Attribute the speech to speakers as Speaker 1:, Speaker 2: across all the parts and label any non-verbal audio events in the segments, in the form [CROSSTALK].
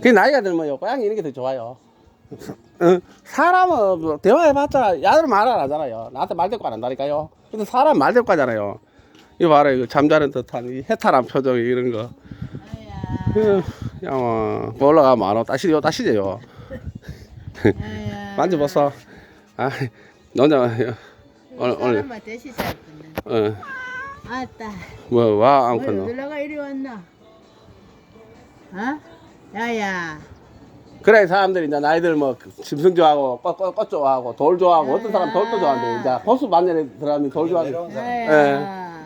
Speaker 1: 그 나이가 들면요 고양이 이런 게 더 좋아요. 어, 사람은 뭐 대화해봤자 야들 말 안 하잖아요. 나한테 말 대꾸 안 한다니까요. 근데 사람 말 대꾸 하잖아요. 이거 봐라 이거 잠자는 듯한 이 해탈한 표정 이런 거. 그, 그냥 뭐 올라가면 안 와. 따시죠 따시죠.
Speaker 2: 아야.
Speaker 1: 만져봤어. 아, 너냐 오늘 오늘. 어,
Speaker 2: 아따.
Speaker 1: 뭐와
Speaker 2: 어디
Speaker 1: 안고노.
Speaker 2: 놀러가 이리 왔나? 어? 야야.
Speaker 1: 그래 사람들이 이제 나이들 뭐 짐승 좋아하고 꽃, 꽃, 꽃 좋아하고 돌 좋아하고 어떤 사람 돌도 좋아하는데 이제 호수 반년에 들어가면 돌 좋아하고.
Speaker 2: 야야.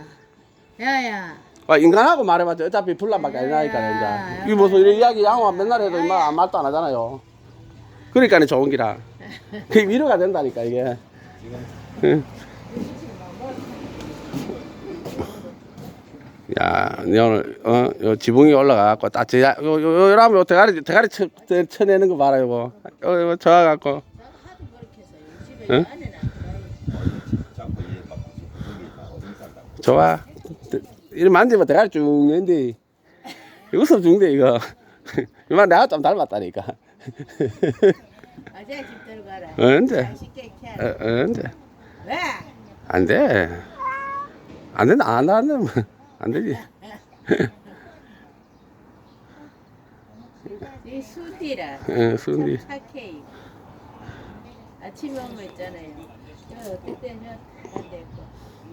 Speaker 2: 야야.
Speaker 1: 아, 인간하고 말해봤자 어차피 불난밖에 안 나니까 이제. 이 무슨 이런 이야기 양호 맨날 해도 임마 아무 말도 안 하잖아요. 그러니까 좋은 기라. [LAUGHS] 그게 위로가 된다니까 이게. 응. 야, 니 오늘 어, 요 지붕이 올라가갖고 딱 저, 요, 요, 요, 요라면 요 대가리 대가리 쳐, 쳐, 쳐내는 거 봐라 요거. 요, 요 좋아갖고. 응? 좋아. 이리 만지면 대가리 쭉 내는데. 웃음 중대 이거. [LAUGHS] 이만 내가 좀 닮았다니까.
Speaker 2: 아재 집 들어가라.
Speaker 1: 언제?
Speaker 2: 맛있게 캐.
Speaker 1: 어, 언제?
Speaker 2: 왜?
Speaker 1: 안 돼. 안 된다 안 하면 안 되지
Speaker 2: 이 수디라. [LAUGHS]
Speaker 1: 응 순디
Speaker 2: 착해. 아침에 오면 있잖아요. 저 어떨 때는 안 되고.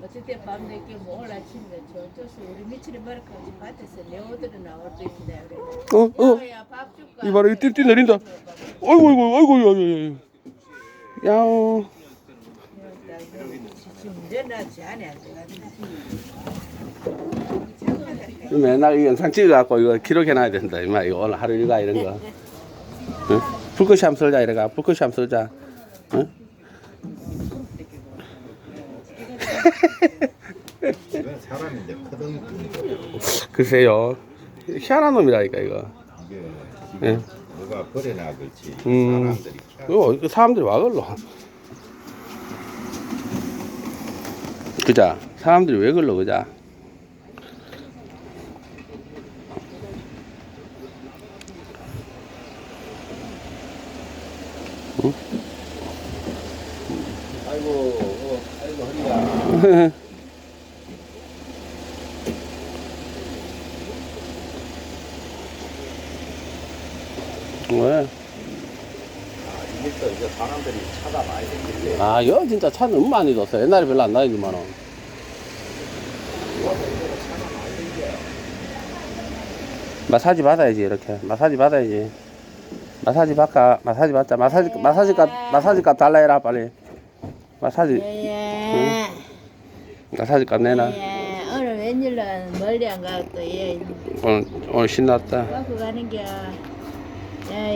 Speaker 2: 어쩔 때밤 늦게 뭐 올라치면 저쪽서 우리 미치리 머리까지 밭에서 내 옷들이 나올 때 있는데 그래.
Speaker 1: 어, 어.
Speaker 2: 야야 밥 줄까?
Speaker 1: 이봐라, 이 띨띨 내린다. 어이구 어이구 어이구 어이구 야오
Speaker 2: 지금 내놔지 않아.
Speaker 1: 맨날 이 영상 찍어갖고 이거 기록해놔야 된다 이마 이거 오늘 하루 일과 이런 거 응? 불꽃이 한번 썰자 이래가 불꽃이 한번 썰자 응?
Speaker 3: 이건 사람인데 커덩이 큰
Speaker 1: 글쎄요 희한한 놈이라니까 이거
Speaker 3: 이게
Speaker 1: 예.
Speaker 3: 지금 누가 버려놔 그렇지
Speaker 1: 음.
Speaker 3: 사람들이.
Speaker 1: 이거 이거 사람들이 와 걸러 그자 사람들이 왜 걸러 그자
Speaker 3: 아이고 어, 아이고 허리야
Speaker 1: 왜?
Speaker 3: 이제 사람들이 차가 많이 생길래
Speaker 1: 아, 여 진짜 차 너무 많이 뒀어. 옛날에 별로 안 다니더만은. 마사지 받아야지 이렇게. 마사지 받아야지. 마사지 받까. 마사지 받자. 마사지 마사지 값 마사지 값 달라 해라 빨리. 마사지
Speaker 2: 야야.
Speaker 1: 마사지 값 내놔.
Speaker 2: 야야. 오늘 웬일로 멀리 안 가고 또 얘.
Speaker 1: 오늘 오늘 신났다.
Speaker 2: 갖고 가는 겨. 야